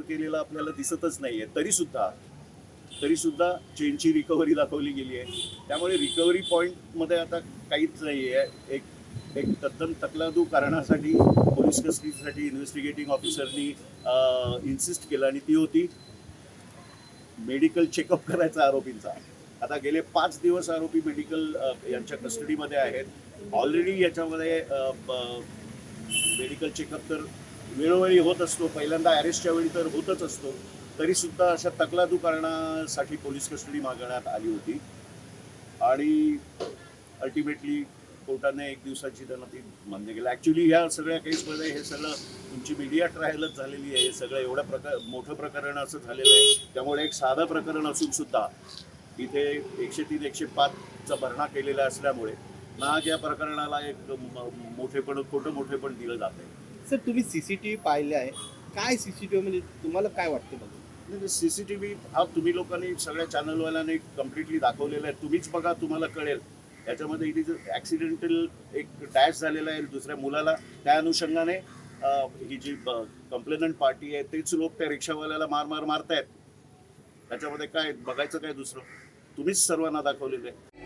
रेकवर केलेला आपल्याला दिसतच नाहीये. तरी सुद्धा तरी सुद्धा चेनची रिकव्हरी दाखवली गेली आहे. त्यामुळे रिकव्हरी पॉईंटमध्ये आता काहीच नाही आहे एक एक तद्दन तकलादू कारणासाठी पोलीस कस्टडीसाठी इन्व्हेस्टिगेटिंग ऑफिसरनी इन्सिस्ट केलं आणि ती होती. मेडिकल चेकअप करायचा आरोपींचा. आता गेले पाच दिवस आरोपी मेडिकल यांच्या कस्टडीमध्ये आहेत. ऑलरेडी याच्यामध्ये मेडिकल चेकअप तर वेळोवेळी होत असतो. पहिल्यांदा अरेस्टच्या वेळी तर होतच असतो. तरी सुद्धा अशा तकलादू कारणासाठी पोलीस कस्टडी मागण्यात आली होती. आणि अल्टिमेटली कोर्टाने एक दिवसाची त्यांना ती मान्य केलं. ॲक्च्युली ह्या सगळ्या केसमध्ये हे सगळं तुमची मीडिया ट्रायलच झालेली आहे. हे सगळं एवढं प्रकार मोठं प्रकरण असं झालेलं आहे. त्यामुळे एक साधं प्रकरण असून सुद्धा इथे एकशे तीन एकशे पाचचा भरणा केलेला असल्यामुळे नाग या प्रकरणाला एक मोठेपण खोटं मोठेपण दिलं जात आहे. सर तुम्ही सीसीटीव्ही पाहिले आहे. काय सीसीटीव्ही म्हणजे तुम्हाला काय वाटतं बघा सीसीटीव्ही हा तुम्ही लोकांनी सगळ्या चॅनलवाल्यांनी कम्प्लिटली दाखवलेला आहे. तुम्हीच बघा तुम्हाला कळेल. त्याच्यामध्ये इथे जर ॲक्सिडेंटल एक डॅश झालेला आहे दुसऱ्या मुलाला. त्या अनुषंगाने ही जी कंप्लेनंट पार्टी आहे तेच लोक त्या रिक्षावाल्याला मार मार मारतायत. त्याच्यामध्ये काय बघायचं काय दुसरं? तुम्हीच सर्वांना दाखवलेलं आहे.